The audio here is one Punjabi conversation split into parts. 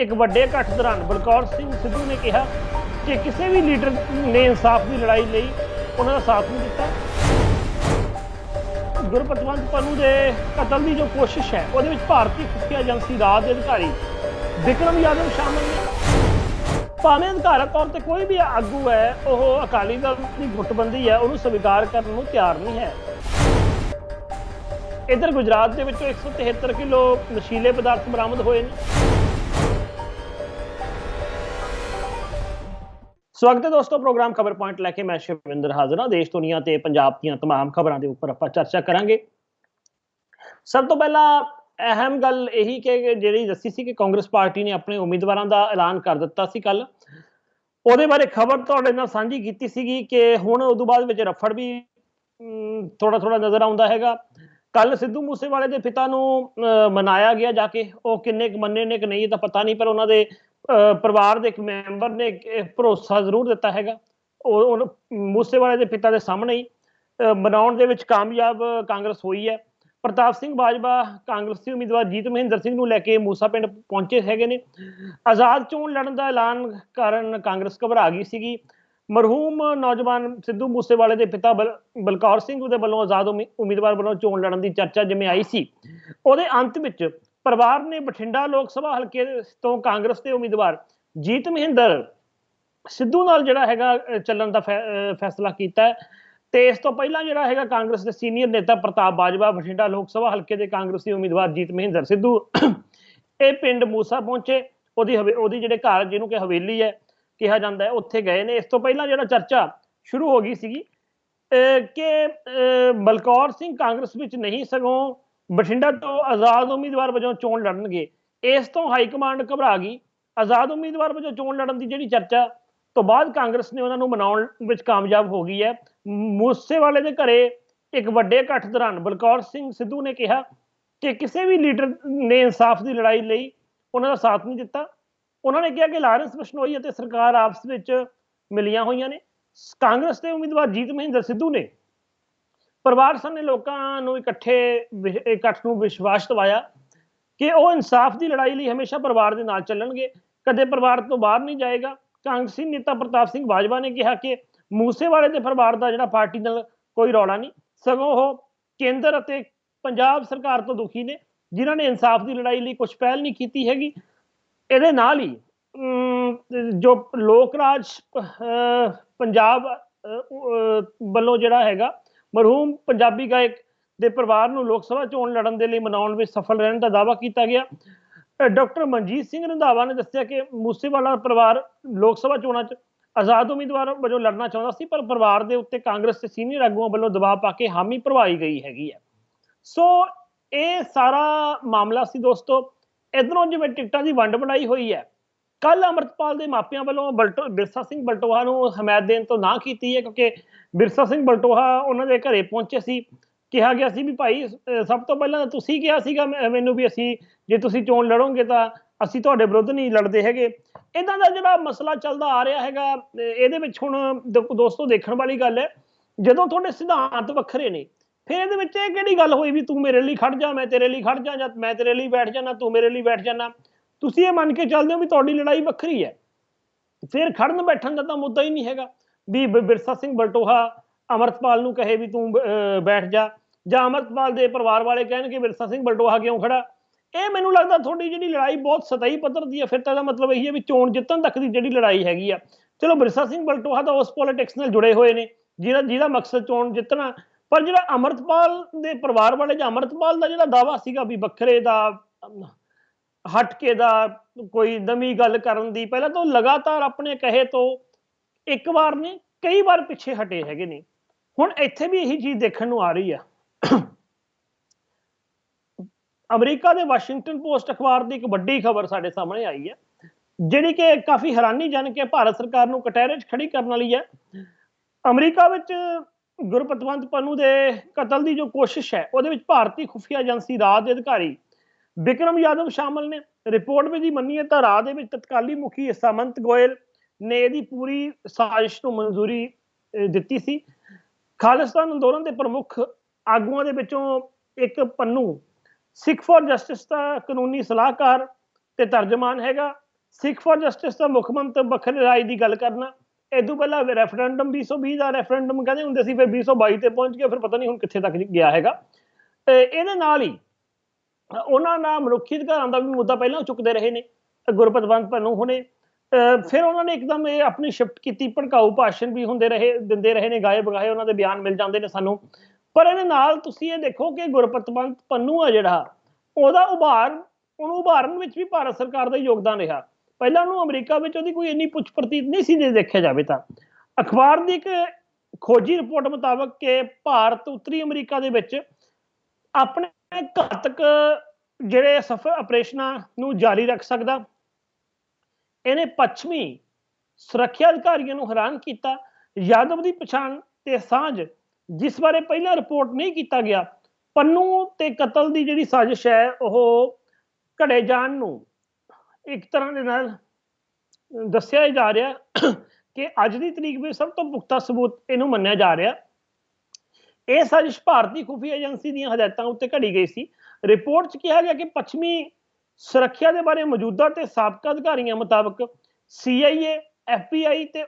ਇੱਕ ਵੱਡੇ ਇਕੱਠ ਦੌਰਾਨ ਬਲਕੌਰ ਸਿੰਘ ਸਿੱਧੂ ਨੇ ਕਿਹਾ ਕਿ ਕਿਸੇ ਵੀ ਲੀਡਰ ਨੇ ਇਨਸਾਫ ਦੀ ਲੜਾਈ ਲਈ ਉਹਨਾਂ ਦਾ ਸਾਥ ਨਹੀਂ ਦਿੱਤਾ। ਗੁਰਪਤਵੰਤ ਪੰਨੂ ਦੇ ਕਤਲ ਦੀ ਜੋ ਕੋਸ਼ਿਸ਼ ਹੈ, ਉਹਦੇ ਵਿੱਚ ਭਾਰਤੀ ਖੁਫੀਆ ਏਜੰਸੀ ਰਾਜ ਦੇ ਅਧਿਕਾਰੀ ਵਿਕਰਮ ਯਾਦਵ ਸ਼ਾਮਲ ਨੇ। ਭਾਵੇਂ ਅਧਿਕਾਰਕ ਤੌਰ ਤੇ ਕੋਈ ਵੀ ਆਗੂ ਹੈ, ਉਹ ਅਕਾਲੀ ਦਲ ਦੀ ਗੁੱਟਬੰਦੀ ਹੈ, ਉਹਨੂੰ ਸਵੀਕਾਰ ਕਰਨ ਨੂੰ ਤਿਆਰ ਨਹੀਂ ਹੈ। ਇਧਰ ਗੁਜਰਾਤ ਦੇ ਵਿੱਚੋਂ 173 ਕਿਲੋ ਨਸ਼ੀਲੇ ਪਦਾਰਥ ਬਰਾਮਦ ਹੋਏ ਨੇ। ਸਵਾਗਤ ਹੈ ਦੋਸਤੋ ਪ੍ਰੋਗਰਾਮ ਖਬਰ ਪੁਆਇੰਟ ਲੈ ਕੇ ਮੈਂ ਸ਼ਿਵਿੰਦਰ ਹਾਜ਼ਰ ਹਾਂ ਦੇਸ਼ ਦੁਨੀਆ ਤੇ ਪੰਜਾਬ ਦੀਆਂ तमाम ਖਬਰਾਂ ਦੇ ਉੱਪਰ ਆਪਾਂ ਚਰਚਾ ਕਰਾਂਗੇ ਸਭ ਤੋਂ ਪਹਿਲਾਂ ਅਹਿਮ ਗੱਲ ਇਹੀ ਕਿ ਜਿਹੜੀ ਦੱਸੀ ਸੀ ਕਿ ਕਾਂਗਰਸ ਪਾਰਟੀ ਨੇ ਆਪਣੇ ਉਮੀਦਵਾਰਾਂ ਦਾ ਐਲਾਨ ਕਰ ਦਿੱਤਾ ਸੀ ਕੱਲ ਉਹਦੇ ਬਾਰੇ ਖਬਰ ਤੁਹਾਡੇ ਨਾਲ ਸਾਂਝੀ ਕੀਤੀ ਸੀਗੀ ਕਿ ਹੁਣ ਉਦੋਂ ਬਾਅਦ ਵਿੱਚ ਰਫੜ ਵੀ ਥੋੜਾ ਥੋੜਾ ਨਜ਼ਰ ਆਉਂਦਾ ਹੈਗਾ ਕੱਲ ਸਿੱਧੂ ਮੂਸੇਵਾਲੇ ਦੇ ਪਿਤਾ ਨੂੰ ਅਹ, ਮਨਾਇਆ ਗਿਆ ਜਾ ਕੇ ਉਹ ਕਿੰਨੇ ਕੁ ਮੰਨੇ ਨੇ ਕਿ ਨਹੀਂ ਇਹ ਤਾਂ ਪਤਾ ਨਹੀਂ ਪਰ ਉਹਨਾਂ ਦੇ ਅਹ, ਪਰਿਵਾਰ ਦੇ ਇੱਕ ਮੈਂਬਰ ਨੇ ਭਰੋਸਾ ਜ਼ਰੂਰ ਦਿੱਤਾ ਹੈਗਾ। ਉਹ ਮੂਸੇਵਾਲੇ ਦੇ ਪਿਤਾ ਦੇ ਸਾਹਮਣੇ ਹੀ ਅਹ, ਮਨਾਉਣ ਦੇ ਵਿੱਚ ਕਾਮਯਾਬ ਕਾਂਗਰਸ ਹੋਈ ਹੈ। ਪ੍ਰਤਾਪ ਸਿੰਘ ਬਾਜਵਾ ਕਾਂਗਰਸੀ ਉਮੀਦਵਾਰ ਜੀਤ ਮਹਿੰਦਰ ਸਿੰਘ ਨੂੰ ਲੈ ਕੇ ਮੂਸਾ ਪਿੰਡ ਪਹੁੰਚੇ ਹੈਗੇ ਨੇ। ਆਜ਼ਾਦ ਚੋਣ ਲੜਨ ਦਾ ਐਲਾਨ ਕਾਰਨ ਕਾਂਗਰਸ ਘਬਰਾ ਗਈ ਸੀਗੀ। ਮਰਹੂਮ ਨੌਜਵਾਨ ਸਿੱਧੂ ਮੂਸੇਵਾਲੇ ਦੇ ਪਿਤਾ ਬਲ- ਬਲਕੌਰ ਸਿੰਘ ਦੇ ਵੱਲੋਂ ਆਜ਼ਾਦ ਉਮੀ- ਉਮੀਦਵਾਰ ਵੱਲੋਂ ਚੋਣ ਲੜਨ ਦੀ ਚਰਚਾ ਜਿਵੇਂ ਆਈ ਸੀ ਉਹਦੇ ਅੰਤ ਵਿੱਚ ਪਰਿਵਾਰ ਨੇ ਬਠਿੰਡਾ ਲੋਕ ਸਭਾ ਹਲਕੇ ਤੋਂ ਕਾਂਗਰਸ ਦੇ ਉਮੀਦਵਾਰ ਜੀਤ ਮਹਿੰਦਰ ਸਿੱਧੂ ਨਾਲ ਜਿਹੜਾ ਹੈਗਾ ਚੱਲਣ ਦਾ ਫੈ- ਫੈਸਲਾ ਕੀਤਾ ਹੈ। ਤੇ ਇਸ ਤੋਂ ਪਹਿਲਾਂ ਜਿਹੜਾ ਹੈਗਾ ਕਾਂਗਰਸ ਦੇ ਸੀਨੀਅਰ ਨੇਤਾ ਪ੍ਰਤਾਪ ਬਾਜਵਾ ਬਠਿੰਡਾ ਲੋਕ ਸਭਾ ਹਲਕੇ ਦੇ ਕਾਂਗਰਸੀ ਉਮੀਦਵਾਰ ਜੀਤ ਮਹਿੰਦਰ ਸਿੱਧੂ ਇਹ ਪਿੰਡ ਮੂਸਾ ਪਹੁੰਚੇ। ਉਹਦੀ ਹਵੇ- ਉਹਦੀ ਜਿਹੜੇ ਘਰ ਜਿਹਨੂੰ ਕਿ ਹਵੇਲੀ ਹੈ ਕਿਹਾ ਜਾਂਦਾ ਹੈ ਉੱਥੇ ਗਏ ਨੇ। ਇਸ ਤੋਂ ਪਹਿਲਾਂ ਜਿਹੜਾ ਚਰਚਾ ਸ਼ੁਰੂ ਹੋ ਗਈ ਸੀਗੀ ਅਹ, ਕਿ ਅਹ, ਬਲਕੌਰ ਸਿੰਘ ਕਾਂਗਰਸ ਵਿੱਚ ਨਹੀਂ ਸਗੋਂ ਬਠਿੰਡਾ ਤੋਂ ਆਜ਼ਾਦ ਉਮੀਦਵਾਰ ਵਜੋਂ ਚੋਣ ਲੜਨਗੇ। ਇਸ ਤੋਂ ਹਾਈ ਕਮਾਂਡ ਘਬਰਾ ਗਈ। ਆਜ਼ਾਦ ਉਮੀਦਵਾਰ ਵਜੋਂ ਚੋਣ ਲੜਨ ਦੀ ਜਿਹੜੀ ਚਰਚਾ ਤੋਂ ਬਾਅਦ ਕਾਂਗਰਸ ਨੇ ਉਹਨਾਂ ਨੂੰ ਮਨਾਉਣ ਵਿੱਚ ਕਾਮਯਾਬ ਹੋ ਗਈ ਹੈ। ਮੂਸੇਵਾਲੇ ਦੇ ਘਰੇ ਇੱਕ ਵੱਡੇ ਇਕੱਠ ਦੌਰਾਨ ਬਲਕੌਰ ਸਿੰਘ ਸਿੱਧੂ ਨੇ ਕਿਹਾ ਕਿ ਕਿਸੇ ਵੀ ਲੀਡਰ ਨੇ ਇਨਸਾਫ ਦੀ ਲੜਾਈ ਲਈ ਉਹਨਾਂ ਦਾ ਸਾਥ ਨਹੀਂ ਦਿੱਤਾ। ਉਹਨਾਂ ਨੇ ਕਿਹਾ ਕਿ ਲਾਰੈਂਸ ਬਿਸ਼ਨੋਈ ਅਤੇ ਸਰਕਾਰ ਆਪਸ ਵਿੱਚ ਮਿਲੀਆਂ ਹੋਈਆਂ ਨੇ। ਕਾਂਗਰਸ ਦੇ ਉਮੀਦਵਾਰ ਜੀਤ ਮਹਿੰਦਰ ਸਿੱਧੂ ਨੇ ਪਰਿਵਾਰ ਸਾਹਮਣੇ ਲੋਕਾਂ ਨੂੰ ਇਕੱਠੇ ਇਕੱਠ ਨੂੰ ਵਿਸ਼ਵਾਸ ਦਿਵਾਇਆ ਕਿ ਉਹ ਇਨਸਾਫ ਦੀ ਲੜਾਈ ਲਈ ਹਮੇਸ਼ਾ ਪਰਿਵਾਰ ਦੇ ਨਾਲ ਚੱਲਣਗੇ। ਕਦੇ ਪਰਿਵਾਰ ਤੋਂ ਬਾਹਰ ਨਹੀਂ ਜਾਏਗਾ। ਕਾਂਗਰਸੀ ਨੇਤਾ ਪ੍ਰਤਾਪ ਸਿੰਘ ਬਾਜਵਾ ਨੇ ਕਿਹਾ ਕਿ ਮੂਸੇਵਾਲੇ ਦੇ ਪਰਿਵਾਰ ਦਾ ਜਿਹੜਾ ਪਾਰਟੀ ਨਾਲ ਕੋਈ ਰੌਲਾ ਨਹੀਂ। ਸਗੋਂ ਉਹ ਕੇਂਦਰ ਅਤੇ ਪੰਜਾਬ ਸਰਕਾਰ ਤੋਂ ਦੁਖੀ ਨੇ, ਜਿਨ੍ਹਾਂ ਨੇ ਇਨਸਾਫ ਦੀ ਲੜਾਈ ਲਈ ਕੁਝ ਪਹਿਲ ਨਹੀਂ ਕੀਤੀ ਹੈਗੀ। ਇਹਦੇ ਨਾਲ ਹੀ ਜੋ ਲੋਕ ਰਾਜ ਪੰਜਾਬ ਵੱਲੋਂ ਜਿਹੜਾ ਹੈਗਾ ਮਰਹੂਮ ਪੰਜਾਬੀ ਗਾਇਕ ਦੇ ਪਰਿਵਾਰ ਨੂੰ ਲੋਕ ਸਭਾ ਚੋਣ ਲੜਨ ਦੇ ਲਈ ਮਨਾਉਣ ਵਿੱਚ ਸਫਲ ਰਹਿਣ ਦਾ ਦਾਅਵਾ ਕੀਤਾ ਗਿਆ। ਡਾਕਟਰ ਮਨਜੀਤ ਸਿੰਘ ਰੰਧਾਵਾ ਨੇ ਦੱਸਿਆ ਕਿ ਮੂਸੇਵਾਲਾ ਪਰਿਵਾਰ ਲੋਕ ਸਭਾ ਚੋਣਾਂ 'ਚ ਆਜ਼ਾਦ ਉਮੀਦਵਾਰ ਵਜੋਂ ਲੜਨਾ ਚਾਹੁੰਦਾ ਸੀ, ਪਰ ਪਰਿਵਾਰ ਦੇ ਉੱਤੇ ਕਾਂਗਰਸ ਦੇ ਸੀਨੀਅਰ ਆਗੂਆਂ ਵੱਲੋਂ ਦਬਾਅ ਪਾ ਕੇ ਹਾਮੀ ਭਰਵਾਈ ਗਈ ਹੈਗੀ ਹੈ। ਸੋ ਇਹ ਸਾਰਾ ਮਾਮਲਾ ਸੀ ਦੋਸਤੋ, ਇਧਰੋਂ ਜਿਵੇਂ ਟਿਕਟਾਂ ਦੀ ਵੰਡ ਬਣਾਈ ਹੋਈ ਹੈ ਕੱਲ ਅਮਰਤਪਾਲ ਦੇ ਮਾਪਿਆਂ ਵੱਲੋਂ ਬਲਟੋ, ਬਿਰਸਾ ਸਿੰਘ ਬਲਟੋਹਾ ਨੂੰ ਹਮਾਇਤ ਦੇਣ ਤੋਂ ਨਾ ਕੀਤੀ ਹੈ, ਕਿਉਂਕਿ ਬਿਰਸਾ ਸਿੰਘ ਬਲਟੋਹਾ ਉਹਨਾਂ ਦੇ ਘਰੇ ਪਹੁੰਚੇ ਸੀ। ਕਿਹਾ ਗਿਆ ਸੀ ਵੀ ਭਾਈ ਸਭ ਤੋਂ ਪਹਿਲਾਂ ਤਾਂ ਤੁਸੀਂ ਕਿਹਾ ਸੀਗਾ ਮੈਂ- ਮੈਨੂੰ ਵੀ ਅਸੀਂ, ਜੇ ਤੁਸੀਂ ਚੋਣ ਲੜੋਗੇ ਤਾਂ ਅਸੀਂ ਤੁਹਾਡੇ ਵਿਰੁੱਧ ਨਹੀਂ ਲੜਦੇ ਹੈਗੇ। ਇਦਾਂ ਦਾ ਜਿਹੜਾ ਮਸਲਾ ਚੱਲਦਾ ਆ ਰਿਹਾ ਹੈਗਾ ਇਹਦੇ ਵਿੱਚ ਹੁਣ ਦੋ- ਦੋਸਤੋ ਦੇਖਣ ਵਾਲੀ ਗੱਲ ਹੈ, ਜਦੋਂ ਤੁਹਾਡੇ ਸਿਧਾਂਤ ਵੱਖਰੇ ਨੇ, ਫਿਰ ਇਹਦੇ ਵਿੱਚ ਇਹ ਕਿਹੜੀ ਗੱਲ ਹੋਈ ਵੀ ਤੂੰ ਮੇਰੇ ਲਈ ਖੜ ਜਾ, ਮੈਂ ਤੇਰੇ ਲਈ ਖੜ ਜਾ ਜਾਂ ਮੈਂ ਤੇਰੇ ਲਈ ਬੈਠ ਜਾਣਾ ਤੂੰ ਮੇਰੇ ਲਈ ਬੈਠ ਜਾਣਾ ਤੁਸੀਂ ਇਹ ਮੰਨ ਕੇ ਚੱਲਦੇ ਹੋ ਵੀ ਤੁਹਾਡੀ ਲੜਾਈ ਵੱਖਰੀ ਹੈ। ਫਿਰ ਖੜਨ ਬੈਠਣ ਦਾ ਤਾਂ ਮੁੱਦਾ ਹੀ ਨਹੀਂ ਹੈਗਾ। ਵੀ ਬਿਰਸਾ ਸਿੰਘ ਬਲਟੋਹਾ ਅਮਰਤਪਾਲ ਨੂੰ ਕਹੇ ਵੀ ਤੂੰ ਬੈਠ ਜਾ। ਜਾਂ ਅਮਰਤਪਾਲ ਦੇ ਪਰਿਵਾਰ ਵਾਲੇ ਕਹਿਣਗੇ, ਬਿਰਸਾ ਸਿੰਘ ਬਲਟੋਹਾ ਕਿਉਂ ਖੜਾ? ਇਹ ਮੈਨੂੰ ਲੱਗਦਾ ਤੁਹਾਡੀ ਜਿਹੜੀ ਲੜਾਈ ਬਹੁਤ ਸਤਹੀ ਪੱਧਰ ਦੀ ਹੈ। ਫਿਰ ਤਾਂ ਇਹਦਾ ਮਤਲਬ ਇਹੀ ਹੈ ਵੀ ਚੋਣ ਜਿੱਤਣ ਤੱਕ ਦੀ ਜਿਹੜੀ ਲੜਾਈ ਹੈਗੀ ਆ। ਚਲੋ, ਬਿਰਸਾ ਸਿੰਘ ਬਲਟੋਹਾ ਤਾਂ ਉਸ ਪੋਲਿਟਿਕਸ ਨਾਲ ਜੁੜੇ ਹੋਏ ਨੇ। ਜਿਹਦਾ ਜਿਹਦਾ ਮਕਸਦ ਚੋਣ ਜਿੱਤਣਾ। ਪਰ ਜਿਹੜਾ ਅਮਰਤਪਾਲ ਦੇ ਪਰਿਵਾਰ ਵਾਲੇ ਜਾਂ ਅਮਰਤਪਾਲ ਦਾ ਜਿਹੜਾ ਦਾਵਾ ਸੀਗਾ ਵੀ ਵੱਖਰੇ ਦਾ ਹਟਕੇ ਦਾ ਕੋਈ ਨਵੀਂ ਗੱਲ ਕਰਨ ਦੀ, ਪਹਿਲਾਂ ਤਾਂ ਉਹ ਲਗਾਤਾਰ ਆਪਣੇ ਕਹੇ ਤੋਂ ਇੱਕ ਵਾਰ ਨਹੀਂ, ਕਈ ਵਾਰ ਪਿੱਛੇ ਹਟੇ ਹੈਗੇ ਨੇ। ਹੁਣ ਇੱਥੇ ਵੀ ਇਹੀ ਚੀਜ਼ ਦੇਖਣ ਨੂੰ ਆ ਰਹੀ ਆ। ਅਮਰੀਕਾ ਦੇ ਵਾਸ਼ਿੰਗਟਨ ਪੋਸਟ ਅਖਬਾਰ ਦੀ ਇੱਕ ਵੱਡੀ ਖਬਰ ਸਾਡੇ ਸਾਹਮਣੇ ਆਈ ਹੈ ਜਿਹੜੀ ਕਿ ਕਾਫੀ ਹੈਰਾਨੀਜਨਕ ਹੈ ਭਾਰਤ ਸਰਕਾਰ ਨੂੰ ਕਟਹਿਰੇ 'ਚ ਖੜੀ ਕਰਨ ਵਾਲੀ ਹੈ ਅਮਰੀਕਾ ਵਿੱਚ ਗੁਰਪਤਵੰਤ ਪੰਨੂ ਦੇ ਕਤਲ ਦੀ ਜੋ ਕੋਸ਼ਿਸ਼ ਹੈ, ਉਹਦੇ ਵਿੱਚ ਭਾਰਤੀ ਖੁਫੀਆ ਏਜੰਸੀ ਰਾਜ ਦੇ ਅਧਿਕਾਰੀ ਬਿਕਰਮ ਯਾਦਵ ਸ਼ਾਮਲ ਨੇ। ਰਿਪੋਰਟ ਵਿੱਚ ਦੀ ਮੰਨੀਏ ਤਾਂ ਰਾਹ ਦੇ ਵਿੱਚ ਤਤਕਾਲੀ ਮੁਖੀ ਸਾਮੰਤ ਗੋਇਲ ਨੇ ਇਹਦੀ ਪੂਰੀ ਸਾਜ਼ਿਸ਼ ਨੂੰ ਮਨਜ਼ੂਰੀ ਦਿੱਤੀ ਸੀ। ਖਾਲਿਸਤਾਨ ਅੰਦੋਲਨ ਦੇ ਪ੍ਰਮੁੱਖ ਆਗੂਆਂ ਦੇ ਵਿੱਚੋਂ ਇੱਕ ਪੰਨੂ, ਸਿੱਖ ਫॉर ਜਸਟਿਸ ਦਾ ਕਾਨੂੰਨੀ ਸਲਾਹਕਾਰ ਤੇ ਤਰਜਮਾਨ ਹੈਗਾ। ਸਿੱਖ ਫॉर ਜਸਟਿਸ ਦਾ ਮੁੱਖ ਮੰਤਰੀ ਵੱਖਰੇ ਰਾਏ ਦੀ ਗੱਲ ਕਰਨਾ। ਇਦੋਂ ਪਹਿਲਾਂ ਰੈਫਰੈਂਡਮ 220 ਦਾ ਰੈਫਰੈਂਡਮ ਕਹਿੰਦੇ ਹੁੰਦੇ ਸੀ, ਫਿਰ 222 ਤੇ ਪਹੁੰਚ ਗਿਆ ਫਿਰ ਪਤਾ ਨਹੀਂ ਹੁਣ ਕਿੱਥੇ ਤੱਕ ਗਿਆ ਹੈਗਾ। ਇਹਦੇ ਨਾਲ ਹੀ ਉਹਨਾਂ ਨਾਲ ਮਨੁੱਖੀ ਅਧਿਕਾਰਾਂ ਦਾ ਵੀ ਮੁੱਦਾ ਪਹਿਲਾਂ ਚੁੱਕਦੇ ਰਹੇ ਨੇ ਗੁਰਪਤਵੰਤ ਭੰਨੂ ਹੁਣੇ। ਫਿਰ ਉਹਨਾਂ ਨੇ ਇੱਕਦਮ ਇਹ ਆਪਣੀ ਸ਼ਿਫਟ ਕੀਤੀ, ਭੜਕਾਊ ਭਾਸ਼ਣ ਵੀ ਹੁੰਦੇ ਰਹੇ, ਦਿੰਦੇ ਰਹੇ ਨੇ, ਗਾਏ ਬਗਾਏ ਉਹਨਾਂ ਦੇ ਬਿਆਨ ਮਿਲ ਜਾਂਦੇ ਨੇ ਸਾਨੂੰ। ਪਰ ਇਹਦੇ ਨਾਲ ਤੁਸੀਂ ਇਹ ਦੇਖੋ ਕਿ ਗੁਰਪਤਵੰਤ ਪੰਨੂ ਆ ਜਿਹੜਾ, ਉਹਦਾ ਉਭਾਰ, ਉਹਨੂੰ ਉਭਾਰਨ ਵਿੱਚ ਵੀ ਭਾਰਤ ਸਰਕਾਰ ਦਾ ਯੋਗਦਾਨ ਰਿਹਾ। ਪਹਿਲਾਂ ਉਹਨੂੰ ਅਮਰੀਕਾ ਵਿੱਚ ਉਹਦੀ ਕੋਈ ਇੰਨੀ ਪੁੱਛ ਪ੍ਰਤੀਤ ਨਹੀਂ ਸੀ ਜੇ ਦੇਖਿਆ ਜਾਵੇ ਤਾਂ। ਅਖਬਾਰ ਦੀ ਇੱਕ ਖੋਜੀ ਰਿਪੋਰਟ ਮੁਤਾਬਕ ਕਿ ਭਾਰਤ ਉੱਤਰੀ ਅਮਰੀਕਾ ਦੇ ਵਿੱਚ ਆਪਣੇ ਘਾਤਕ ਜਿਹੜੇ ਸਫਰ ਆਪਰੇਸ਼ਨਾਂ ਨੂੰ ਜਾਰੀ ਰੱਖ ਸਕਦਾ। ਇਹਨੇ ਪੱਛਮੀ ਸੁਰੱਖਿਆ ਅਧਿਕਾਰੀਆਂ ਨੂੰ ਹੈਰਾਨ ਕੀਤਾ। ਯਾਦਵ ਦੀ ਪਛਾਣ ਤੇ ਸਾਂਝ, ਜਿਸ ਬਾਰੇ ਪਹਿਲਾਂ ਰਿਪੋਰਟ ਨਹੀਂ ਕੀਤਾ ਗਿਆ, ਪੰਨੂ ਤੇ ਕਤਲ ਦੀ ਜਿਹੜੀ ਸਾਜ਼ਿਸ਼ ਹੈ, ਉਹ ਘੜੇ ਜਾਣ ਨੂੰ ਇੱਕ ਤਰ੍ਹਾਂ ਦੇ ਨਾਲ ਦੱਸਿਆ ਜਾ ਰਿਹਾ ਕਿ ਅੱਜ ਦੀ ਤਰੀਕ ਵਿੱਚ ਸਭ ਤੋਂ ਪੁਖਤਾ ਸਬੂਤ ਇਹਨੂੰ ਮੰਨਿਆ ਜਾ ਰਿਹਾ। ਇਹ ਸਾਜ਼ਿਸ਼ ਭਾਰਤੀ ਖੁਫੀਆ ਏਜੰਸੀ ਦੀਆਂ ਹਦਾਇਤਾਂ ਉੱਤੇ ਘੜੀ ਗਈ ਸੀ। ਰਿਪੋਰਟ 'ਚ ਕਿਹਾ ਗਿਆ ਕਿ ਪੱਛਮੀ ਸੁਰੱਖਿਆ ਦੇ ਬਾਰੇ ਮੌਜੂਦਾ ਤੇ ਸਾਬਕਾ ਅਧਿਕਾਰੀਆਂ ਮੁਤਾਬਕ CIA FBI ਤੇ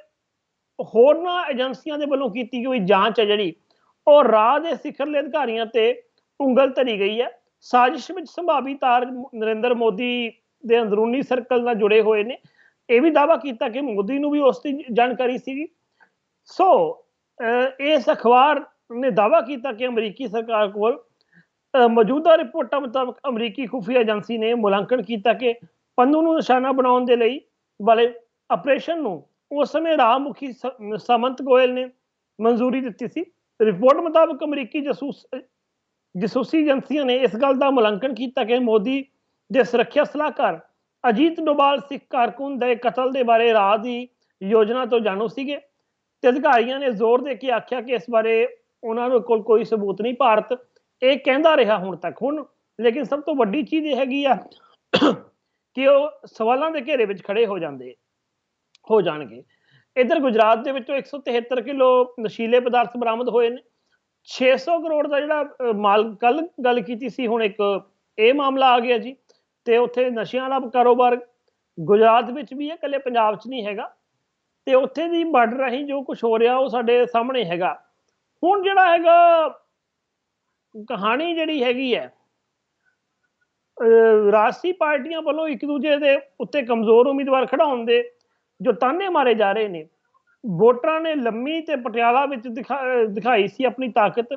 ਹੋਰਨਾਂ ਏਜੰਸੀਆਂ ਦੇ ਵੱਲੋਂ ਕੀਤੀ ਗਈ ਜਾਂਚ ਹੈ ਜਿਹੜੀ ਉਹ ਰਾਹ ਦੇ ਸਿਖਰਲੇ ਅਧਿਕਾਰੀਆਂ ਤੇ ਉਂਗਲ ਧਰੀ ਗਈ ਹੈ। ਸਾਜ਼ਿਸ਼ ਵਿੱਚ ਸੰਭਾਵੀ ਤਾਰ ਨਰਿੰਦਰ ਮੋਦੀ ਦੇ ਅੰਦਰੂਨੀ ਸਰਕਲ ਨਾਲ ਜੁੜੇ ਹੋਏ ਨੇ। ਇਹ ਵੀ ਦਾਵਾ ਕੀਤਾ ਕਿ ਮੋਦੀ ਨੂੰ ਵੀ ਉਸ ਦੀ ਜਾਣਕਾਰੀ ਸੀਗੀ। ਸੋ ਇਸ ਅਖਬਾਰ ਨੇ ਦਾਅਵਾ ਕੀਤਾ ਕਿ ਅਮਰੀਕੀ ਸਰਕਾਰ ਕੋਲ ਮੌਜੂਦਾ ਰਿਪੋਰਟਾਂ ਮੁਤਾਬਕ ਅਮਰੀਕੀ ਖੁਫੀਆ ਏਜੰਸੀ ਨੇ ਮੁਲਾਂਕਣ ਕੀਤਾ ਕਿ ਪੰਨੂ ਨੂੰ ਨਿਸ਼ਾਨਾ ਬਣਾਉਣ ਦੇ ਲਈ ਵਾਲੇ ਆਪਰੇਸ਼ਨ ਨੂੰ ਉਸ ਸਮੇਂ ਰਾਹ ਮੁਖੀ ਸਮੰਤ ਗੋਇਲ ਨੇ ਮਨਜ਼ੂਰੀ ਦਿੱਤੀ ਸੀ। ਰਿਪੋਰਟ ਮੁਤਾਬਕ ਅਮਰੀਕੀ ਜਸੂਸ, ਜਸੂਸੀ ਏਜੰਸੀਆਂ ਨੇ ਇਸ ਗੱਲ ਦਾ ਮੁਲਾਂਕਣ ਕੀਤਾ ਕਿ ਮੋਦੀ ਦੇ ਸੁਰੱਖਿਆ ਸਲਾਹਕਾਰ ਅਜੀਤ ਡੋਬਾਲ ਸਿੱਖ ਕਾਰਕੁਨ ਦੇ ਕਤਲ ਦੇ ਬਾਰੇ ਰਾਹ ਦੀ ਯੋਜਨਾ ਤੋਂ ਜਾਣੂ ਸੀਗੇ ਤੇ ਅਧਿਕਾਰੀਆਂ ਨੇ ਜ਼ੋਰ ਦੇ ਕੇ ਆਖਿਆ ਕਿ ਇਸ ਬਾਰੇ ਉਹਨਾਂ ਨੂੰ ਕੋਲ ਕੋਈ ਸਬੂਤ ਨਹੀਂ, ਭਾਰਤ ਇਹ ਕਹਿੰਦਾ ਰਿਹਾ ਹੁਣ ਤੱਕ ਹੁਣ, ਲੇਕਿਨ ਸਭ ਤੋਂ ਵੱਡੀ ਚੀਜ਼ ਇਹ ਹੈਗੀ ਆ ਕਿ ਉਹ ਸਵਾਲਾਂ ਦੇ ਘੇਰੇ ਵਿੱਚ ਖੜੇ ਹੋ ਜਾਂਦੇ, ਹੋ ਜਾਣਗੇ। ਇਧਰ ਗੁਜਰਾਤ ਦੇ ਵਿੱਚੋਂ 173 ਕਿਲੋ ਨਸ਼ੀਲੇ ਪਦਾਰਥ ਬਰਾਮਦ ਹੋਏ ਨੇ। 600 ਕਰੋੜ ਦਾ ਜਿਹੜਾ ਮਾਲ ਕੱਲ ਗੱਲ ਕੀਤੀ ਸੀ, ਹੁਣ ਇੱਕ ਇਹ ਮਾਮਲਾ ਆ ਗਿਆ ਜੀ, ਤੇ ਉੱਥੇ ਨਸ਼ਿਆਂ ਵਾਲਾ ਕਾਰੋਬਾਰ ਗੁਜਰਾਤ ਵਿੱਚ ਵੀ ਹੈ ਕੱਲੇ ਪੰਜਾਬ 'ਚ ਨਹੀਂ ਹੈਗਾ। ਤੇ ਉੱਥੇ ਦੀ ਬਾਰਡਰ ਰਾਹੀਂ ਜੋ ਕੁਝ ਹੋ ਰਿਹਾ, ਉਹ ਸਾਡੇ ਸਾਹਮਣੇ ਹੈਗਾ। ਹੁਣ ਜਿਹੜਾ ਹੈਗਾ ਕਹਾਣੀ ਜਿਹੜੀ ਹੈਗੀ ਹੈ ਰਾਸ਼ਟਰੀ ਪਾਰਟੀਆਂ ਵੱਲੋਂ ਇੱਕ ਦੂਜੇ ਦੇ ਉੱਤੇ ਕਮਜ਼ੋਰ ਉਮੀਦਵਾਰ ਖੜਾਉਣ ਦੇ ਜੋ ਤਾਨੇ ਮਾਰੇ ਜਾ ਰਹੇ ਨੇ, ਵੋਟਰਾਂ ਨੇ ਲੰਮੀ ਤੇ ਪਟਿਆਲਾ ਵਿੱਚ ਦਿਖਾਈ ਸੀ ਆਪਣੀ ਤਾਕਤ।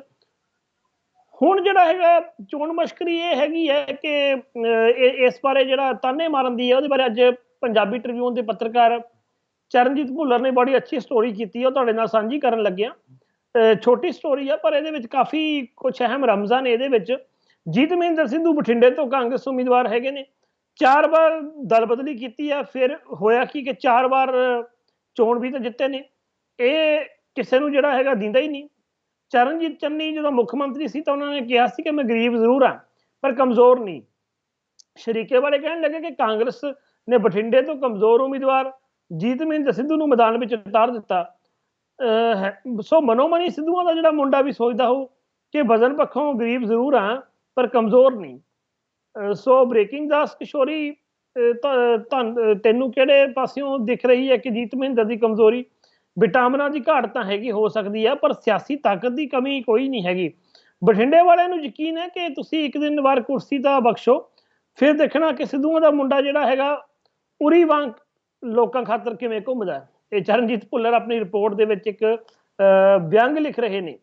ਹੁਣ ਜਿਹੜਾ ਹੈਗਾ ਚੋਣ ਮਸ਼ਕਰੀ ਇਹ ਹੈਗੀ ਹੈ ਕਿ ਇਸ ਬਾਰੇ ਜਿਹੜਾ ਤਾਨੇ ਮਾਰਨ ਦੀ ਹੈ, ਉਹਦੇ ਬਾਰੇ ਅੱਜ ਪੰਜਾਬੀ ਟ੍ਰਿਬਿਊਨ ਦੇ ਪੱਤਰਕਾਰ ਚਰਨਜੀਤ ਭੁੱਲਰ ਨੇ ਬੜੀ ਅੱਛੀ ਸਟੋਰੀ ਕੀਤੀ ਹੈ, ਉਹ ਤੁਹਾਡੇ ਨਾਲ ਸਾਂਝੀ ਕਰਨ ਲੱਗਿਆ। ਛੋਟੀ ਸਟੋਰੀ ਹੈ ਪਰ ਇਹਦੇ ਵਿੱਚ ਕਾਫੀ ਕੁਝ ਅਹਿਮ ਰਮਜ਼ਾਂ ਨੇ ਇਹਦੇ ਵਿੱਚ। ਜੀਤ ਮਹਿੰਦਰ ਸਿੰਧੂ ਬਠਿੰਡੇ ਤੋਂ ਕਾਂਗਰਸ ਉਮੀਦਵਾਰ ਹੈਗੇ ਨੇ। ਚਾਰ ਵਾਰ ਦਲ ਬਦਲੀ ਕੀਤੀ ਆ, ਫਿਰ ਹੋਇਆ ਕੀ ਕਿ ਚਾਰ ਵਾਰ ਚੋਣ ਵੀ ਤਾਂ ਜਿੱਤੇ ਨੇ। ਇਹ ਕਿਸੇ ਨੂੰ ਜਿਹੜਾ ਹੈਗਾ ਦਿੰਦਾ ਹੀ ਨਹੀਂ। ਚਰਨਜੀਤ ਚੰਨੀ ਜਦੋਂ ਮੁੱਖ ਮੰਤਰੀ ਸੀ ਤਾਂ ਉਹਨਾਂ ਨੇ ਕਿਹਾ ਸੀ ਕਿ ਮੈਂ ਗਰੀਬ ਜ਼ਰੂਰ ਹਾਂ ਪਰ ਕਮਜ਼ੋਰ ਨਹੀਂ। ਸ਼ਰੀਕੇ ਵਾਲੇ ਕਹਿਣ ਲੱਗੇ ਕਿ ਕਾਂਗਰਸ ਨੇ ਬਠਿੰਡੇ ਤੋਂ ਕਮਜ਼ੋਰ ਉਮੀਦਵਾਰ ਜੀਤ ਮਹਿੰਦਰ ਸਿੱਧੂ ਨੂੰ ਮੈਦਾਨ ਵਿੱਚ ਉਤਾਰ ਦਿੱਤਾ। ਸੋ ਮਨੋਮਨੀ ਸਿੱਧੂਆਂ ਦਾ ਜਿਹੜਾ ਮੁੰਡਾ ਵੀ ਸੋਚਦਾ ਹੋ ਕਿ ਵਜ਼ਨ ਪੱਖੋਂ ਗਰੀਬ ਜ਼ਰੂਰ ਆ ਪਰ ਕਮਜ਼ੋਰ ਨਹੀਂ। ਸੋ ਬ੍ਰੇਕਿੰਗ ਦਾਸ ਕਿਸ਼ੋਰੀ ਤੈਨੂੰ ਕਿਹੜੇ ਪਾਸਿਓਂ ਦਿਖ ਰਹੀ ਹੈ ਕਿ ਜੀਤ ਮਹਿੰਦਰ ਦੀ ਕਮਜ਼ੋਰੀ? ਵਿਟਾਮਿਨਾਂ ਦੀ ਘਾਟ ਤਾਂ ਹੈਗੀ, ਹੋ ਸਕਦੀ ਹੈ ਪਰ ਸਿਆਸੀ ਤਾਕਤ ਦੀ ਕਮੀ ਕੋਈ ਨਹੀਂ ਹੈਗੀ। ਬਠਿੰਡੇ ਵਾਲਿਆਂ ਨੂੰ ਯਕੀਨ ਹੈ ਕਿ ਤੁਸੀਂ ਇੱਕ ਦਿਨ ਵਾਰ ਕੁਰਸੀ ਤਾਂ ਬਖਸ਼ੋ, ਫਿਰ ਦੇਖਣਾ ਕਿ ਸਿੱਧੂਆਂ ਦਾ ਮੁੰਡਾ ਜਿਹੜਾ ਹੈਗਾ, ਉਰੀ ਵਾਂਗ ਲੋਕਾਂ ਖਾਤਰ ਕਿਵੇਂ ਘੁੰਮਦਾ ਇਹ ਚਰਨਜੀਤ ਭੁੱਲਰ ਆਪਣੀ ਰਿਪੋਰਟ ਦੇ ਵਿੱਚ ਇੱਕ ਵਿਅੰਗ ਲਿਖ ਰਹੇ ਨੇ,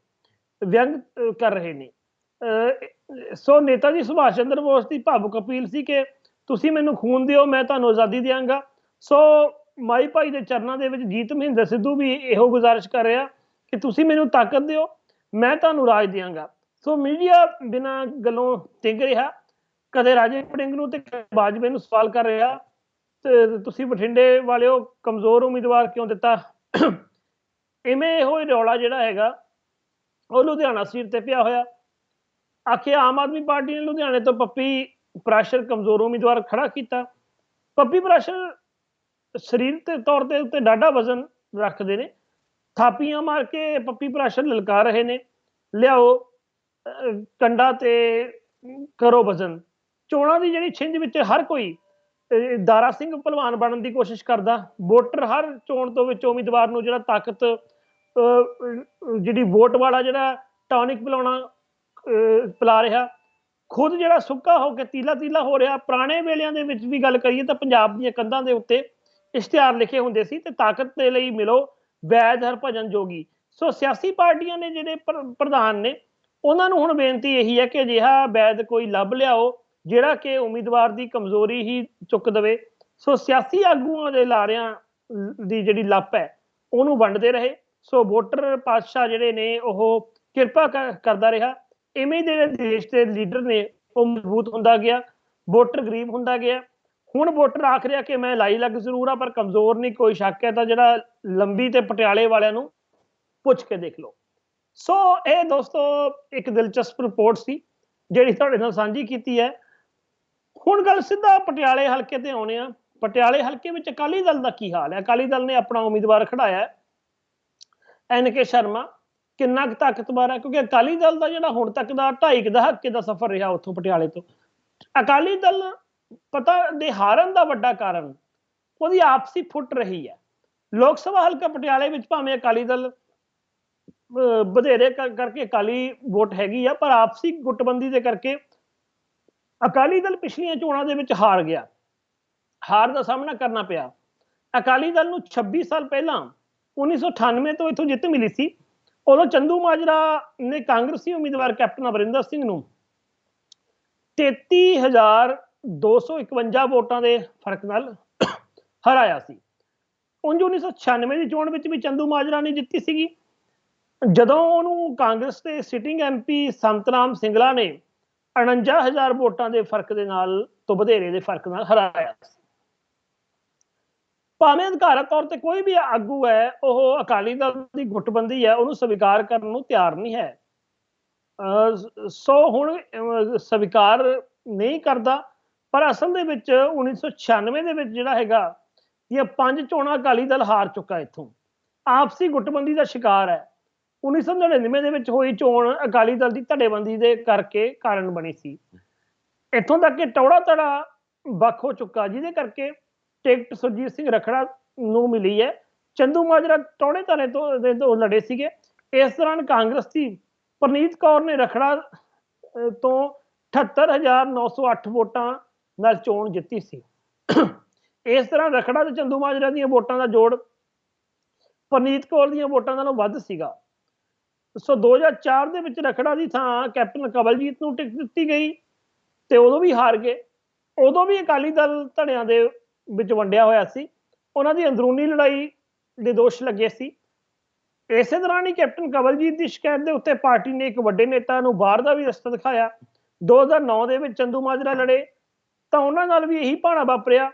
ਵਿਅੰਗ ਕਰ ਰਹੇ ਨੇ। ਸੋ ਨੇਤਾ ਜੀ ਸੁਭਾਸ਼ ਚੰਦਰ ਬੋਸ ਦੀ ਭਾਵੁਕ ਅਪੀਲ ਸੀ ਕਿ ਤੁਸੀਂ ਮੈਨੂੰ ਖੂਨ ਦਿਓ, ਮੈਂ ਤੁਹਾਨੂੰ ਆਜ਼ਾਦੀ ਦਿਆਂਗਾ। ਸੋ ਮਾਈ ਭਾਈ ਦੇ ਚਰਨਾਂ ਦੇ ਵਿੱਚ ਜੀਤ ਮਹਿੰਦਰ ਸਿੱਧੂ ਵੀ ਇਹੋ ਗੁਜ਼ਾਰਿਸ਼ ਕਰ ਰਿਹਾ ਕਿ ਤੁਸੀਂ ਮੈਨੂੰ ਤਾਕਤ ਦਿਓ, ਮੈਂ ਤੁਹਾਨੂੰ ਰਾਜ ਦਿਆਂਗਾ। ਸੋ ਮੀਡੀਆ ਬਿਨਾ ਗੱਲੋਂ ਟਿੰਗ ਰਿਹਾ, ਕਦੇ ਰਾਜੇ ਪੜਿੰਗ ਨੂੰ ਤੇ ਬਾਜਵੇ ਨੂੰ ਸਵਾਲ ਕਰ ਰਿਹਾ। ਤੁਸੀਂ ਬਠਿੰਡੇ ਵਾਲਿਓ ਕਮਜ਼ੋਰ ਉਮੀਦਵਾਰ ਕਿਉਂ ਦਿੱਤਾ? ਇਵੇਂ ਇਹੋ ਹੀ ਰੌਲਾ ਜਿਹੜਾ ਹੈਗਾ, ਉਹ ਲੁਧਿਆਣਾ ਸੀਟ ਤੇ ਪਿਆ ਹੋਇਆ। ਆਖੇ ਆਮ ਆਦਮੀ ਪਾਰਟੀ ਨੇ ਲੁਧਿਆਣੇ ਤੋਂ ਪੱਪੀ ਪ੍ਰਾਸ਼ਰ ਕਮਜ਼ੋਰ ਉਮੀਦਵਾਰ ਖੜਾ ਕੀਤਾ। ਪੱਪੀ ਪ੍ਰਾਸ਼ਰ ਸਰੀਰ ਤੇ ਤੌਰ ਤੇ ਉੱਤੇ ਡਾਢਾ ਵਜ਼ਨ ਰੱਖਦੇ ਨੇ। ਥਾਪੀਆਂ ਮਾਰ ਕੇ ਪੱਪੀ ਪ੍ਰਾਸ਼ਰ ਲਲਕਾ ਰਹੇ ਨੇ। ਲਿਆਓ ਕੰਡਾ ਤੇ ਕਰੋ ਵਜ਼ਨ। ਚੋਣਾਂ ਦੀ ਜਿਹੜੀ ਛਿੰਝ ਵਿੱਚ ਹਰ ਕੋਈ ਦਾਰਾ ਸਿੰਘ ਭਲਵਾਨ ਬਣਨ ਦੀ ਕੋਸ਼ਿਸ਼ ਕਰਦਾ। ਵੋਟਰ ਹਰ ਚੋਣ ਤੋਂ ਵਿੱਚ ਉਮੀਦਵਾਰ ਨੂੰ ਜਿਹੜਾ ਤਾਕਤ ਜਿਹੜੀ ਵੋਟ ਵਾਲਾ ਜਿਹੜਾ ਟੌਨਿਕ ਪਿਲਾਉਣਾ ਪਿਲਾ ਰਿਹਾ। ਖੁਦ ਜਿਹੜਾ ਸੁੱਕਾ ਹੋ ਕੇ ਤੀਲਾ ਤੀਲਾ ਹੋ ਰਿਹਾ, ਪੁਰਾਣੇ ਵੇਲਿਆਂ ਦੇ ਵਿੱਚ ਵੀ ਗੱਲ ਕਰੀਏ ਤਾਂ ਪੰਜਾਬ ਦੀਆਂ ਕੰਧਾਂ ਦੇ ਉੱਤੇ ਇਸ਼ਤਿਹਾਰ ਲਿਖੇ ਹੁੰਦੇ ਸੀ ਤੇ ਤਾਕਤ ਦੇ ਲਈ ਮਿਲੋ ਵੈਦ ਹਰਭਜਨ ਜੋਗੀ। ਸੋ ਸਿਆਸੀ ਪਾਰਟੀਆਂ ਨੇ ਜਿਹੜੇ ਪ੍ਰ- ਪ੍ਰਧਾਨ ਨੇ, ਉਹਨਾਂ ਨੂੰ ਹੁਣ ਬੇਨਤੀ ਇਹੀ ਹੈ ਕਿ ਅਜਿਹਾ ਵੈਦ ਕੋਈ ਲੱਭ ਲਿਆਓ ਜਿਹੜਾ ਕਿ ਉਮੀਦਵਾਰ ਦੀ ਕਮਜ਼ੋਰੀ ਹੀ ਚੁੱਕ ਦੇਵੇ। ਸੋ ਸਿਆਸੀ ਆਗੂਆਂ ਦੇ ਲਾਰਿਆਂ ਦੀ ਜਿਹੜੀ ਲੱਪ ਹੈ, ਉਹਨੂੰ ਵੰਡਦੇ ਰਹੇ। ਸੋ ਵੋਟਰ ਪਾਤਸ਼ਾਹ ਜਿਹੜੇ ਨੇ, ਉਹ ਕਿਰਪਾ ਕਰ- ਕਰਦਾ ਰਿਹਾ। ਇਵੇਂ ਜਿਹੜੇ ਦੇਸ਼ ਦੇ ਲੀਡਰ ਨੇ, ਉਹ ਮਜ਼ਬੂਤ ਹੁੰਦਾ ਗਿਆ। ਵੋਟਰ ਗਰੀਬ ਹੁੰਦਾ ਗਿਆ। ਹੁਣ ਵੋਟਰ ਆਖ ਰਿਹਾ ਕਿ ਮੈਂ ਲਾਈ ਲੱਗ ਜ਼ਰੂਰ ਆ, ਪਰ ਕਮਜ਼ੋਰ ਨਹੀਂ, ਕੋਈ ਸ਼ੱਕ ਹੈ ਤਾਂ ਜਿਹੜਾ ਲੰਬੀ ਤੇ ਪਟਿਆਲੇ ਵਾਲਿਆਂ ਨੂੰ ਪੁੱਛ ਕੇ ਦੇਖ ਲਓ। ਸੋ ਇਹ ਦੋਸਤੋ, ਇੱਕ ਦਿਲਚਸਪ ਰਿਪੋਰਟ ਸੀ, ਜਿਹੜੀ ਤੁਹਾਡੇ ਨਾਲ ਸਾਂਝੀ ਕੀਤੀ ਹੈ। ਹੁਣ ਗੱਲ ਸਿੱਧਾ ਪਟਿਆਲੇ ਹਲਕੇ ਤੇ ਆਉਣੇ ਆ ਪਟਿਆਲੇ ਹਲਕੇ ਵਿੱਚ ਅਕਾਲੀ ਦਲ ਦਾ ਕੀ ਹਾਲ ਹੈ? ਅਕਾਲੀ ਦਲ ਨੇ ਆਪਣਾ ਉਮੀਦਵਾਰ ਖੜਾਇਆ ਐਨ ਕੇ ਸ਼ਰਮਾ, ਕਿੰਨਾ ਕੁ ਤਾਕਤਵਰ ਹੈ? ਕਿਉਂਕਿ ਅਕਾਲੀ ਦਲ ਦਾ ਜਿਹੜਾ ਹੁਣ ਤੱਕ ਦਾ 2.5 ਦਹਾਕੇ ਦਾ ਸਫ਼ਰ ਰਿਹਾ ਉੱਥੋਂ ਪਟਿਆਲੇ ਤੋਂ। ਅਕਾਲੀ ਦਲ ਪਤਾ ਦੇ ਹਾਰਨ ਦਾ ਵੱਡਾ ਕਾਰਨ ਉਹਦੀ ਆਪਸੀ ਫੁੱਟ ਰਹੀ ਹੈ। ਲੋਕ ਸਭਾ ਹਲਕਾ ਪਟਿਆਲੇ ਵਿੱਚ ਭਾਵੇਂ ਅਕਾਲੀ ਦਲ ਵਧੇਰੇ ਕਰਕੇ ਅਕਾਲੀ ਵੋਟ ਹੈਗੀ ਆ, ਪਰ ਆਪਸੀ ਗੁੱਟਬੰਦੀ ਦੇ ਕਰਕੇ ਅਕਾਲੀ ਦਲ ਪਿਛਲੀਆਂ ਚੋਣਾਂ ਦੇ ਵਿੱਚ ਹਾਰ ਗਿਆ। ਹਾਰ ਦਾ ਸਾਹਮਣਾ ਕਰਨਾ ਪਿਆ। ਅਕਾਲੀ ਦਲ ਨੂੰ 26 ਸਾਲ ਪਹਿਲਾਂ 1998 ਤੋਂ ਇਥੋਂ ਜਿੱਤ ਮਿਲੀ ਸੀ। ਉਦੋਂ ਚੰਦੂ ਮਾਜਰਾ ਨੇ ਕਾਂਗਰਸੀ ਉਮੀਦਵਾਰ ਕੈਪਟਨ ਅਮਰਿੰਦਰ ਸਿੰਘ ਨੂੰ 33251 ਵੋਟਾਂ ਦੇ ਫ਼ਰਕ ਨਾਲ ਹਰਾਇਆ ਸੀ। ਉਂਝ 1996 ਦੀ ਚੋਣ ਵਿੱਚ ਵੀ ਚੰਦੂ ਮਾਜਰਾ ਨੇ ਜਿੱਤੀ ਸੀਗੀ। ਜਦੋਂ ਉਹਨੂੰ ਕਾਂਗਰਸ ਦੇ ਸਿਟਿੰਗ ਐਮਪੀ ਸੰਤਰਾਮ ਸਿੰਗਲਾ ਨੇ 49000 ਵੋਟਾਂ ਦੇ ਫ਼ਰਕ ਦੇ ਨਾਲ ਤੋਂ ਵਧੇਰੇ ਦੇ ਫ਼ਰਕ ਨਾਲ ਹਰਾਇਆ ਭਾਵੇਂ ਅਧਿਕਾਰਤ ਤੌਰ ਤੇ ਕੋਈ ਵੀ ਆਗੂ ਹੈ, ਉਹ ਅਕਾਲੀ ਦਲ ਦੀ ਗੁੱਟਬੰਦੀ ਹੈ, ਉਹਨੂੰ ਸਵੀਕਾਰ ਕਰਨ ਨੂੰ ਤਿਆਰ ਨਹੀਂ ਹੈ। ਅਹ ਸੋ ਹੁਣ ਸਵੀਕਾਰ ਨਹੀਂ ਕਰਦਾ, ਪਰ ਅਸਲ ਦੇ ਵਿੱਚ 1996 ਦੇ ਵਿੱਚ ਜਿਹੜਾ ਹੈਗਾ, ਇਹ ਪੰਜ ਚੋਣਾਂ ਅਕਾਲੀ ਦਲ ਹਾਰ ਚੁੱਕਾ ਇੱਥੋਂ। ਆਪਸੀ ਗੁੱਟਬੰਦੀ ਦਾ ਸ਼ਿਕਾਰ ਹੈ। 1999 ਦੇ ਵਿੱਚ ਹੋਈ ਚੋਣ ਅਕਾਲੀ ਦਲ ਦੀ ਧੜੇਬੰਦੀ ਦੇ ਕਰਕੇ ਕਾਰਨ ਬਣੀ ਸੀ। ਇੱਥੋਂ ਤੱਕ ਕਿ ਟੌੜਾ ਧੜਾ ਵੱਖ ਹੋ ਚੁੱਕਾ ਜਿਹਦੇ ਕਰਕੇ ਟਿਕਟ ਸੁਰਜੀਤ ਸਿੰਘ ਰਖੜਾ ਨੂੰ ਮਿਲੀ ਹੈ। ਚੰਦੂ ਮਾਜਰਾ ਟੌੜੇ ਧੜੇ ਤੋਂ ਦੇ ਤੋਂ ਲੜੇ ਸੀਗੇ। ਇਸ ਦੌਰਾਨ ਕਾਂਗਰਸ ਦੀ ਪ੍ਰਨੀਤ ਕੌਰ ਨੇ ਰਖੜਾ ਅਹ, ਤੋਂ 78908 ਵੋਟਾਂ ਨਾਲ ਚੋਣ ਜਿੱਤੀ ਸੀ। ਇਸ ਤਰ੍ਹਾਂ ਰਖੜਾ ਤੇ ਚੰਦੂ ਮਾਜਰਾ ਦੀਆਂ ਵੋਟਾਂ ਦਾ ਜੋੜ ਪ੍ਰਨੀਤ ਕੌਰ ਦੀਆਂ ਵੋਟਾਂ ਨਾਲੋਂ ਵੱਧ ਸੀਗਾ। ਸੋ 2004 ਦੇ ਵਿੱਚ ਰਖੜਾ ਦੀ ਥਾਂ ਕੈਪਟਨ ਕਵਲਜੀਤ ਨੂੰ ਟਿਕਟ ਦਿੱਤੀ ਗਈ ਤੇ ਉਦੋਂ ਵੀ ਹਾਰ ਗਏ। ਉਦੋਂ ਵੀ ਅਕਾਲੀ ਦਲ ਧੜਿਆਂ ਦੇ ਵਿੱਚ ਵੰਡਿਆ ਹੋਇਆ ਸੀ। ਉਹਨਾਂ ਦੀ ਅੰਦਰੂਨੀ ਲੜਾਈ ਦੇ ਦੋਸ਼ ਲੱਗੇ ਸੀ। ਇਸੇ ਦੌਰਾਨ ਹੀ ਕੈਪਟਨ ਕਵਲਜੀਤ ਦੀ ਸ਼ਿਕਾਇਤ ਦੇ ਉੱਤੇ ਪਾਰਟੀ ਨੇ ਇੱਕ ਵੱਡੇ ਨੇਤਾ ਨੂੰ ਬਾਹਰ ਦਾ ਵੀ ਰਸਤਾ ਦਿਖਾਇਆ। 2009 ਦੇ ਵਿੱਚ ਚੰਦੂ ਮਾਜਰਾ ਲੜੇ। ਤਾਂ ਉਹਨਾਂ ਨਾਲ ਵੀ ਇਹੀ ਭਾਣਾ ਵਾਪਰਿਆ।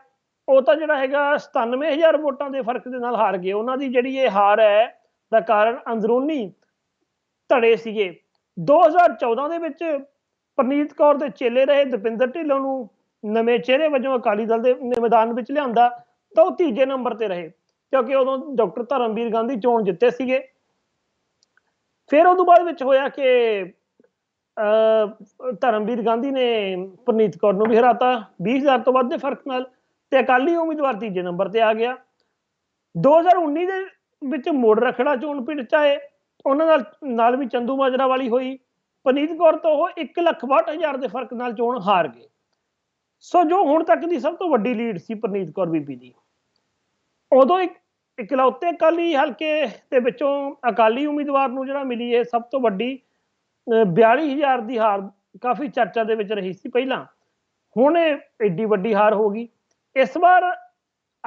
ਉਹ ਤਾਂ ਜਿਹੜਾ ਹੈਗਾ 97000 ਵੋਟਾਂ ਦੇ ਫ਼ਰਕ ਦੇ ਨਾਲ ਹਾਰ ਗਏ। ਉਹਨਾਂ ਦੀ ਜਿਹੜੀ ਇਹ ਹਾਰ ਹੈ, ਦਾ ਕਾਰਨ ਅੰਦਰੂਨੀ ਧੜੇ ਸੀਗੇ। 2014 ਦੇ ਵਿੱਚ ਪਰਨੀਤ ਕੌਰ ਦੇ ਚੇਲੇ ਰਹੇ ਦਪਿੰਦਰ ਢਿੱਲੋਂ ਨੂੰ ਨਵੇਂ ਚਿਹਰੇ ਵਜੋਂ ਅਕਾਲੀ ਦਲ ਦੇ ਮੈਦਾਨ ਵਿੱਚ ਲਿਆਂਦਾ ਤਾਂ ਉਹ ਤੀਜੇ ਨੰਬਰ ਤੇ ਰਹੇ ਕਿਉਂਕਿ ਉਦੋਂ ਡਾਕਟਰ ਧਰਮਵੀਰ ਗਾਂਧੀ ਚੋਣ ਜਿੱਤੇ ਸੀਗੇ। ਫਿਰ ਉਦੋਂ ਬਾਅਦ ਵਿੱਚ ਹੋਇਆ ਕਿ ਅਹ, ਧਰਮਵੀਰ ਗਾਂਧੀ ਨੇ ਪ੍ਰਨੀਤ ਕੌਰ ਨੂੰ ਵੀ ਹਰਾਤਾ। 20000 ਤੋਂ ਵੱਧ ਦੇ ਫ਼ਰਕ ਨਾਲ ਤੇ ਅਕਾਲੀ ਉਮੀਦਵਾਰ ਤੀਜੇ ਨੰਬਰ ਤੇ ਆ ਗਿਆ। 2019 ਦੇ ਵਿੱਚ ਮੋੜ ਰਖੜਾ ਚੋਣ ਪਿੰਡ ਚ ਆਏ। ਉਹਨਾਂ ਨਾਲ ਨਾਲ ਵੀ ਚੰਦੂ ਮਾਜਰਾ ਵਾਲੀ ਹੋਈ, ਪਨੀਤ ਕੌਰ ਤੋਂ ਉਹ 162000 ਦੇ ਫ਼ਰਕ ਨਾਲ ਚੋਣ ਹਾਰ ਗਏ। ਸੋ ਜੋ ਹੁਣ ਤੱਕ ਦੀ ਸਭ ਤੋਂ ਵੱਡੀ ਲੀਡ ਸੀ ਪਰਨੀਤ ਕੌਰ ਬੀਬੀ ਦੀ। ਉਦੋਂ ਇੱਕ ਇਕਲੌਤੇ ਅਕਾਲੀ ਹਲਕੇ ਦੇ ਵਿੱਚੋਂ ਅਕਾਲੀ ਉਮੀਦਵਾਰ ਨੂੰ ਜਿਹੜਾ ਮਿਲੀ ਇਹ ਸਭ ਤੋਂ ਵੱਡੀ, ਅਹ 42000 ਦੀ ਹਾਰ ਕਾਫੀ ਚਰਚਾ ਦੇ ਵਿੱਚ ਰਹੀ ਸੀ ਪਹਿਲਾਂ। ਹੁਣ ਇਹ ਐਡੀ ਵੱਡੀ ਹਾਰ ਹੋ ਗਈ। ਇਸ ਵਾਰ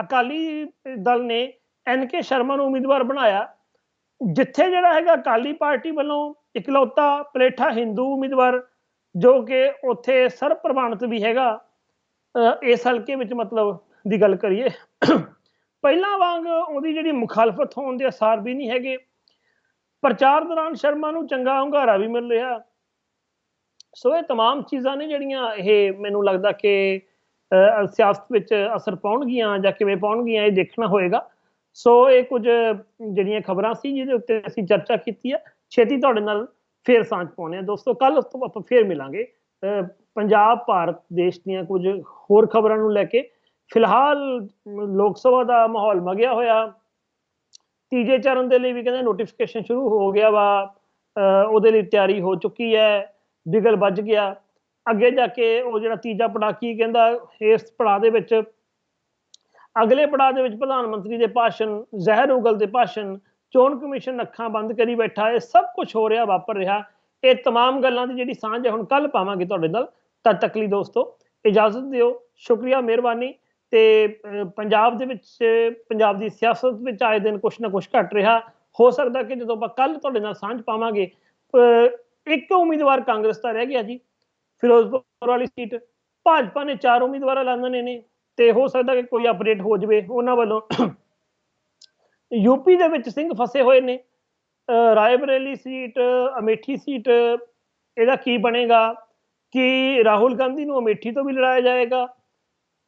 ਅਕਾਲੀ ਦਲ ਨੇ ਐਨ ਕੇ ਸ਼ਰਮਾ ਨੂੰ ਉਮੀਦਵਾਰ ਬਣਾਇਆ। ਜਿੱਥੇ ਜਿਹੜਾ ਹੈਗਾ ਅਕਾਲੀ ਪਾਰਟੀ ਵੱਲੋਂ ਇਕਲੌਤਾ ਪਲੇਠਾ ਹਿੰਦੂ ਉਮੀਦਵਾਰ ਜੋ ਕਿ ਉੱਥੇ ਸਰਬ ਪ੍ਰਵਾਨਿਤ ਵੀ ਹੈਗਾ ਅਹ ਇਸ ਹਲਕੇ ਵਿੱਚ ਮਤਲਬ ਦੀ ਗੱਲ ਕਰੀਏ ਪਹਿਲਾਂ ਵਾਂਗ ਉਹਦੀ ਜਿਹੜੀ ਮੁਖਾਲਫਤ ਹੋਣ ਦੇ ਅਸਾਰ ਵੀ ਨਹੀਂ ਹੈਗੇ ਪ੍ਰਚਾਰ ਦੌਰਾਨ ਸ਼ਰਮਾ ਨੂੰ ਚੰਗਾ ਹੁੰਗਾਰਾ ਵੀ ਮਿਲ ਰਿਹਾ ਸੋ ਇਹ तमाम ਚੀਜ਼ਾਂ ਨੇ ਜਿਹੜੀਆਂ ਇਹ ਮੈਨੂੰ ਲੱਗਦਾ ਕਿ ਅਹ, ਸਿਆਸਤ ਵਿੱਚ ਅਸਰ ਪਾਉਣਗੀਆਂ ਜਾਂ ਕਿਵੇਂ ਪਾਉਣਗੀਆਂ ਇਹ ਦੇਖਣਾ ਹੋਏਗਾ ਸੋ ਇਹ ਕੁਝ ਜਿਹੜੀਆਂ ਖਬਰਾਂ ਸੀ ਜਿਹਦੇ ਉੱਤੇ ਅਸੀਂ ਚਰਚਾ ਕੀਤੀ ਹੈ ਛੇਤੀ ਤੁਹਾਡੇ ਨਾਲ ਫੇਰ ਸਾਂਝ ਪਾਉਣੇ ਆ ਦੋਸਤੋ ਕੱਲ ਉਸ ਤੋਂ ਆਪਾਂ ਫੇਰ ਮਿਲਾਂਗੇ। ਪੰਜਾਬ, ਭਾਰਤ ਦੇਸ਼ ਦੀਆਂ ਕੁਝ ਹੋਰ ਖਬਰਾਂ ਨੂੰ ਲੈ ਕੇ। ਫਿਲਹਾਲ, ਲੋਕ ਸਭਾ ਦਾ ਮਾਹੌਲ ਮਗਿਆ ਹੋਇਆ। ਤੀਜੇ ਚਰਨ ਦੇ ਲਈ ਵੀ ਕਹਿੰਦੇ ਨੋਟੀਫਿਕੇਸ਼ਨ ਸ਼ੁਰੂ ਹੋ ਗਿਆ ਵਾ। ਅਹ, ਉਹਦੇ ਲਈ ਤਿਆਰੀ ਹੋ ਚੁੱਕੀ ਹੈ। ਬਿਗਲ ਵੱਜ ਗਿਆ। ਅੱਗੇ ਜਾ ਕੇ ਉਹ ਜਿਹੜਾ ਤੀਜਾ ਪੜਾਅ ਕੀ ਕਹਿੰਦਾ ਇਸ ਪੜਾਅ ਦੇ ਵਿੱਚ ਅਗਲੇ ਪੜਾਅ ਦੇ ਵਿੱਚ ਪ੍ਰਧਾਨ ਮੰਤਰੀ ਦੇ ਭਾਸ਼ਣ ਜ਼ਹਿਰ ਉਗਲ ਦੇ ਭਾਸ਼ਣ ਚੋਣ ਕਮਿਸ਼ਨ ਅੱਖਾਂ ਬੰਦ ਕਰੀ ਬੈਠਾ ਇਹ ਸਭ ਕੁਝ ਹੋ ਰਿਹਾ ਵਾਪਰ ਰਿਹਾ ਇਹ तमाम ਗੱਲਾਂ ਦੀ ਜਿਹੜੀ ਸਾਂਝ ਹੈ ਹੁਣ ਕੱਲ ਪਾਵਾਂਗੇ ਤੁਹਾਡੇ ਨਾਲ ਤਦ ਤੱਕ ਲਈ ਦੋਸਤੋ ਇਜਾਜ਼ਤ ਦਿਓ ਸ਼ੁਕਰੀਆ ਮਿਹਰਬਾਨੀ ਤੇ ਅਹ, ਪੰਜਾਬ ਦੇ ਵਿੱਚ ਪੰਜਾਬ ਦੀ ਸਿਆਸਤ ਵਿੱਚ ਆਏ ਦਿਨ ਕੁਛ ਨਾ ਕੁਛ ਘਟ ਰਿਹਾ ਹੋ ਸਕਦਾ ਕਿ ਜਦੋਂ ਆਪਾਂ ਕੱਲ ਤੁਹਾਡੇ ਨਾਲ ਸਾਂਝ ਪਾਵਾਂਗੇ ਅਹ, ਇੱਕ ਉਮੀਦਵਾਰ ਕਾਂਗਰਸ ਦਾ ਰਹਿ ਗਿਆ ਜੀ ਫਿਰੋਜ਼ਪੁਰ ਵਾਲੀ ਸੀਟ ਭਾਜਪਾ ਨੇ ਚਾਰ ਉਮੀਦਵਾਰ ਐਲਾਨੇ ਨੇ ਤੇ ਹੋ ਸਕਦਾ ਕਿ ਕੋਈ ਅਪਡੇਟ ਹੋ ਜਵੇ ਉਹਨਾਂ ਵੱਲੋਂ। ਯੂਪੀ ਦੇ ਵਿੱਚ ਸਿੰਘ ਫਸੇ ਹੋਏ ਨੇ। ਰਾਏਬਰੇਲੀ ਸੀਟ, ਅਮੇਠੀ ਸੀਟ, ਇਹਦਾ ਕੀ ਬਣੇਗਾ? ਕਿ ਰਾਹੁਲ ਗਾਂਧੀ ਨੂੰ ਅਮੇਠੀ ਤੋਂ ਵੀ ਲੜਾਇਆ ਜਾਏਗਾ?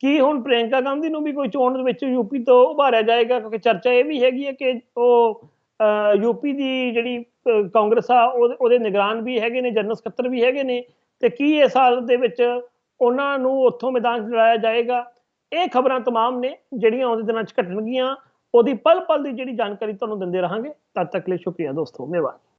ਕੀ ਹੁਣ ਪ੍ਰਿਯੰਕਾ ਗਾਂਧੀ ਨੂੰ ਵੀ ਕੋਈ ਚੋਣ ਦੇ ਵਿੱਚ ਯੂਪੀ ਤੋਂ ਉਭਾਰਿਆ ਜਾਏਗਾ? ਕਿਉਂਕਿ ਚਰਚਾ ਇਹ ਵੀ ਹੈਗੀ ਹੈ ਕਿ ਉਹ ਯੂਪੀ ਦੀ ਜਿਹੜੀ ਕਾਂਗਰਸ ਆ ਉਹਦੇ ਉਹਦੇ ਨਿਗਰਾਨ ਵੀ ਹੈਗੇ ਨੇ, ਜਨਰਲ ਸਕੱਤਰ ਵੀ ਹੈਗੇ ਨੇ। ਤੇ ਕੀ ਇਸ ਹਾਲਤ ਦੇ ਵਿੱਚ ਉਹਨਾਂ ਨੂੰ ਉੱਥੋਂ ਮੈਦਾਨ 'ਚ ਲੜਾਇਆ ਜਾਏਗਾ? ਇਹ ਖਬਰਾਂ ਤਮਾਮ ਨੇ, ਜਿਹੜੀਆਂ ਆਉਂਦੇ ਦਿਨਾਂ 'ਚ ਘਟਣਗੀਆਂ, ਉਹਦੀ ਪਲ ਪਲ ਦੀ ਜਿਹੜੀ ਜਾਣਕਾਰੀ ਤੁਹਾਨੂੰ ਦਿੰਦੇ ਰਹਾਂਗੇ। ਤਦ ਤੱਕ ਲਈ ਸ਼ੁਕਰੀਆ ਦੋਸਤੋ, ਮਿਹਰਬਾਨੀ।